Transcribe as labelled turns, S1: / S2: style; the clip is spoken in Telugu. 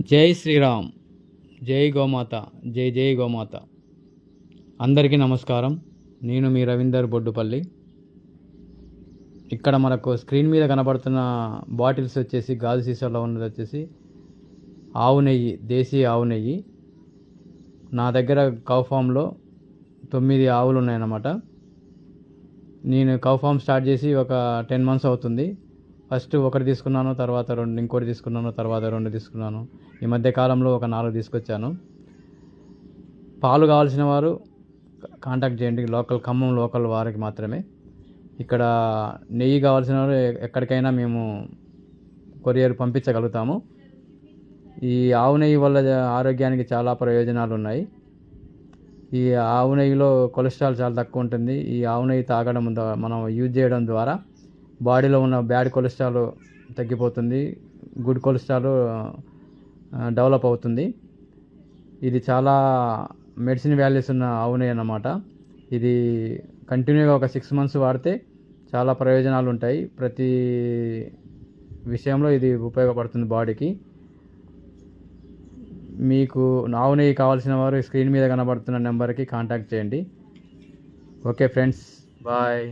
S1: జై శ్రీరామ్. జై గోమాత. జై జై గోమాత. అందరికీ నమస్కారం. నేను మీ రవీందర్ బొడ్డుపల్లి. ఇక్కడ మనకు స్క్రీన్ మీద కనబడుతున్న బాటిల్స్ వచ్చేసి గాజు సీసాలో ఉన్నది వచ్చేసి ఆవు నెయ్యి దేశీ ఆవు నెయ్యి. నా దగ్గర కౌ ఫామ్లో తొమ్మిది ఆవులు ఉన్నాయన్నమాట. నేను కౌ ఫామ్ స్టార్ట్ చేసి ఒక టెన్ మంత్స్ అవుతుంది. ఫస్ట్ ఒకటి తీసుకున్నాను తర్వాత రెండు ఇంకోటి తీసుకున్నాను తర్వాత రెండు తీసుకున్నాను. ఈ మధ్య కాలంలో ఒక నాలుగు తీసుకొచ్చాను. పాలు కావాల్సిన వారు కాంటాక్ట్ చేయండి లోకల్ ఖమ్మం లోకల్ వారికి మాత్రమే. ఇక్కడ నెయ్యి కావాల్సిన వారు ఎక్కడికైనా మేము కొరియర్ పంపించగలుగుతాము. ఈ ఆవు నెయ్యి వల్ల ఆరోగ్యానికి చాలా ప్రయోజనాలు ఉన్నాయి. ఈ ఆవు నెయ్యిలో కొలెస్ట్రాల్ చాలా తక్కువ ఉంటుంది. ఈ ఆవు నెయ్యి తాగడం మనం యూజ్ చేయడం ద్వారా బాడీలో ఉన్న బ్యాడ్ కొలెస్ట్రాల్ తగ్గిపోతుంది గుడ్ కొలెస్ట్రాల్ డెవలప్ అవుతుంది. ఇది చాలా మెడిసిన్ వాల్యూస్ ఉన్న ఆవునే అన్నమాట. ఇది కంటిన్యూగా ఒక సిక్స్ మంత్స్ వాడితే చాలా ప్రయోజనాలు ఉంటాయి. ప్రతి విషయంలో ఇది ఉపయోగపడుతుంది బాడీకి. మీకు ఆవు నెయ్యి కావాల్సిన వారు స్క్రీన్ మీద కనబడుతున్న నెంబర్కి కాంటాక్ట్ చేయండి. Okay friends bye.